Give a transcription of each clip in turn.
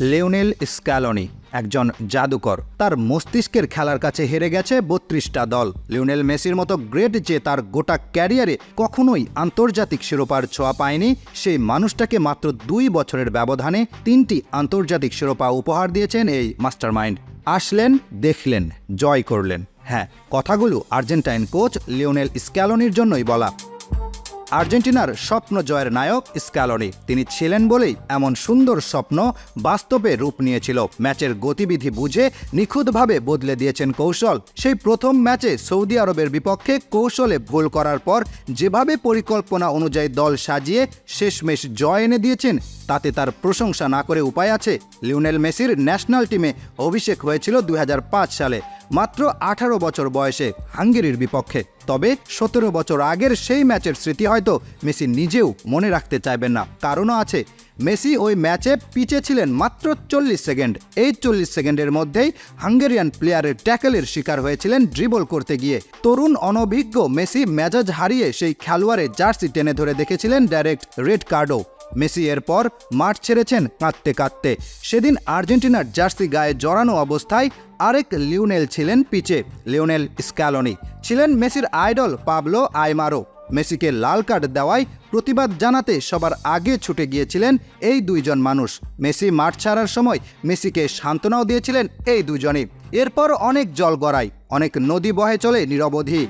Lionel Scaloni, একজন জাদুকর। তার মস্তিষ্কের খেলার কাছে হেরে গেছে বত্রিশটা দল। লিওনেল মেসির মতো গ্রেট যে তার গোটা ক্যারিয়ারে কখনোই আন্তর্জাতিক শিরোপার ছোঁয়া পায়নি, সেই মানুষটাকে মাত্র দুই বছরের ব্যবধানে তিনটি আন্তর্জাতিক শিরোপা উপহার দিয়েছেন এই মাস্টারমাইন্ড। আসলেন, দেখলেন, জয় করলেন। হ্যাঁ কথাগুলো আর্জেন্টাইন কোচ লিওনেল স্ক্যালনির জন্যই বলা। আর্জেন্টিনার স্বপ্ন জয়ের নায়ক স্ক্যালনি। তিনি ছিলেন বলেই এমন সুন্দর স্বপ্ন বাস্তবে রূপ নিয়েছিল। ম্যাচের গতিবিধি বুঝে নিখুঁতভাবে বদলে দিয়েছেন কৌশল। সেই প্রথম ম্যাচে সৌদি আরবের বিপক্ষে কৌশলে ভুল করার পর যেভাবে পরিকল্পনা অনুযায়ী দল সাজিয়ে শেষমেশ জয় এনে দিয়েছেন, তাতে তার প্রশংসা না করে উপায় আছে। লিওনেল মেসির ন্যাশনাল টিমে অভিষেক হয়েছিল দু হাজার পাঁচ সালে, মাত্র আঠারো বছর বয়সে হাঙ্গেরির বিপক্ষে। তবে সতেরো বছর আগের সেই ম্যাচের স্মৃতি হয়তো মেসি নিজেও মনে রাখতে চাইবেন না। কারণও আছে, মেসি ওই ম্যাচে পিচে ছিলেন মাত্র চল্লিশ সেকেন্ড। এই চল্লিশ সেকেন্ডের মধ্যেই হাঙ্গেরিয়ান প্লেয়ারের ট্যাকেলের শিকার হয়েছিলেন ড্রিবল করতে গিয়ে। তরুণ অনভিজ্ঞ মেসি মেজাজ হারিয়ে সেই খেলোয়াড়ের জার্সি টেনে ধরে দেখেছিলেন ডাইরেক্ট রেড কার্ডও। মেসি এরপর মাঠ ছেড়েছেন কাঁদতে কাঁদতে। সেদিন আর্জেন্টিনার জার্সি গায়ে জড়ানো অবস্থায় আরেক লিওনেল ছিলেন পিচে, লিওনেল স্ক্যালনি। ছিলেন মেসির আইডল পাবলো আইমারো। মেসিকে লাল কার্ড দেওয়ায় প্রতিবাদ জানাতে সবার আগে ছুটে গিয়েছিলেন এই দুইজন মানুষ। মেসি মাঠ ছাড়ার সময় মেসিকে সান্ত্বনাও দিয়েছিলেন এই দুজনই এরপর অনেক জল গড়ায়, অনেক নদী বহে চলে নিরবধি।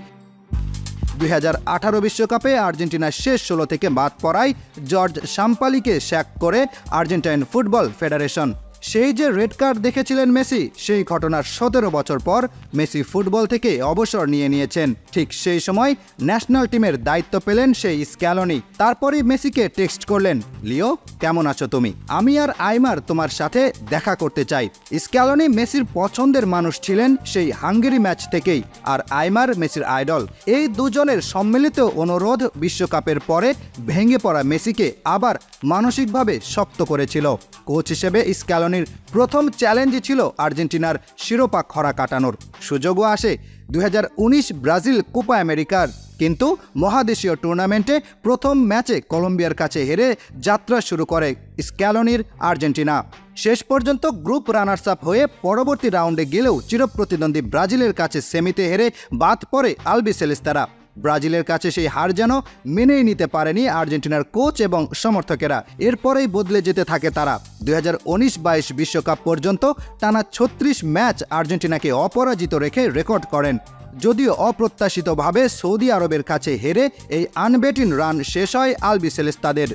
দুই হাজার বিশ্বকাপে আর্জেন্টিনার শেষ ষোলো থেকে বাদ পড়ায় জর্জ সাম্পালিকে শ্যাক করে আর্জেন্টাইন ফুটবল ফেডারেশন। সেই যে রেড কার্ড দেখেছিলেন মেসি, সেই ঘটনার সতেরো বছর পর মেসি ফুটবল থেকে অবসর নিয়ে নিয়েছেন। ঠিক সেই সময় ন্যাশনাল টিমের দায়িত্ব পেলেন সেই স্ক্যালনি। তারপরেই মেসিকে টেক্সট করলেন, লিও, কেমন আছো তুমি? আমি আর আইমার তোমার সাথে দেখা করতে চাই। স্ক্যালনি মেসির পছন্দের মানুষ ছিলেন সেই হাঙ্গেরি ম্যাচ থেকেই, আর আইমার মেসির আইডল। এই দুজনের সম্মিলিত অনুরোধ বিশ্বকাপের পরে ভেঙে পড়া মেসিকে আবার মানসিকভাবে শক্ত করেছিল। কোচ হিসেবে স্ক্যালনির প্রথম চ্যালেঞ্জই ছিল আর্জেন্টিনার শিরোপা খরা কাটানোর। সুযোগও আসে দুই হাজার উনিশ ব্রাজিল কোপা আমেরিকার। কিন্তু মহাদেশীয় টুর্নামেন্টে প্রথম ম্যাচে কলম্বিয়ার কাছে হেরে যাত্রা শুরু করে স্ক্যালনির আর্জেন্টিনা। শেষ পর্যন্ত গ্রুপ রানার্স আপ হয়ে পরবর্তী রাউন্ডে গেলেও চিরপ্রতিদ্বন্দ্বী ব্রাজিলের কাছে সেমিতে হেরে বাদ পড়ে আলবি সেলেস্তারা। ব্রাজিলের কাছে সেই হার যেন মেনেই নিতে পারেনি আর্জেন্টিনার কোচ এবং সমর্থকেরা। এরপরেই বদলে যেতে থাকে তারা। দুই হাজার উনিশ বাইশ বিশ্বকাপ পর্যন্ত টানা ছত্রিশ ম্যাচ আর্জেন্টিনাকে অপরাজিত রেখে রেকর্ড করেন। যদিও অপ্রত্যাশিতভাবে সৌদি আরবের কাছে হেরে এই আনবেটিন রান শেষ হয় আলবি সেলেস্তাদের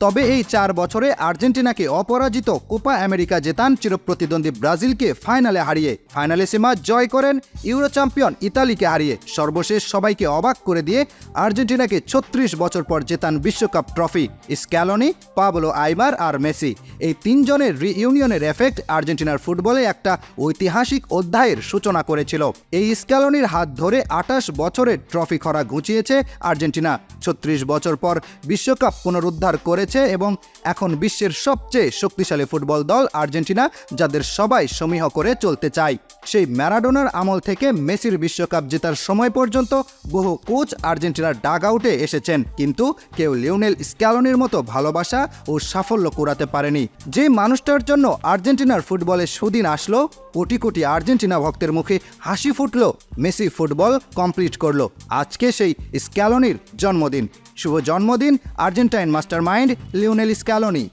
তবে এই চার বছরে আর্জেন্টিনাকে অপরাজিত কোপা আমেরিকা জেতান চিরপ্রতিদ্বন্দ্বী ব্রাজিলকে ফাইনালে হারিয়ে। ফাইনালে সীমা জয় করেন ইউরো চ্যাম্পিয়ন ইতালিকে হারিয়ে। সর্বশেষ সবাইকে অবাক করে দিয়ে আর্জেন্টিনাকে ছত্রিশ বছর পর জেতান বিশ্বকাপ ট্রফি, স্ক্যালনি, পাবলো আইমার আর মেসি। এই তিনজনের রিইউনিয়নের এফেক্ট আর্জেন্টিনার ফুটবলে একটা ঐতিহাসিক অধ্যায়ের সূচনা করেছিল। এই স্ক্যালনির হাত ধরে আটাশ বছরের ট্রফি খরা ঘুচিয়েছে আর্জেন্টিনা। ছত্রিশ বছর পর বিশ্বকাপ পুনরুদ্ধার করেছে এবং এখন বিশ্বের সবচেয়ে শক্তিশালী ফুটবল দল আর্জেন্টিনা, যাদের সবাই সমীহ করে চলতে চায়। সেই ম্যারাডোনার আমল থেকে মেসির বিশ্বকাপ জেতার সময় পর্যন্ত বহু কোচ আর্জেন্টিনার ডাগ আউটে এসেছেন। কিন্তু কেউ লিওনেল স্ক্যালনির মতো ভালোবাসা ও সাফল্য কুড়াতে পারেনি। যে মানুষটার জন্য আর্জেন্টিনার ফুটবলে সুদিন আসলো, কোটি কোটি আর্জেন্টিনা ভক্তের মুখে হাসি ফুটলো, মেসি ফুটবল কমপ্লিট করল। আজকে সেই স্ক্যালনির জন্মদিন। শুভ জন্মদিন Argentine master mind Lionel Scaloni.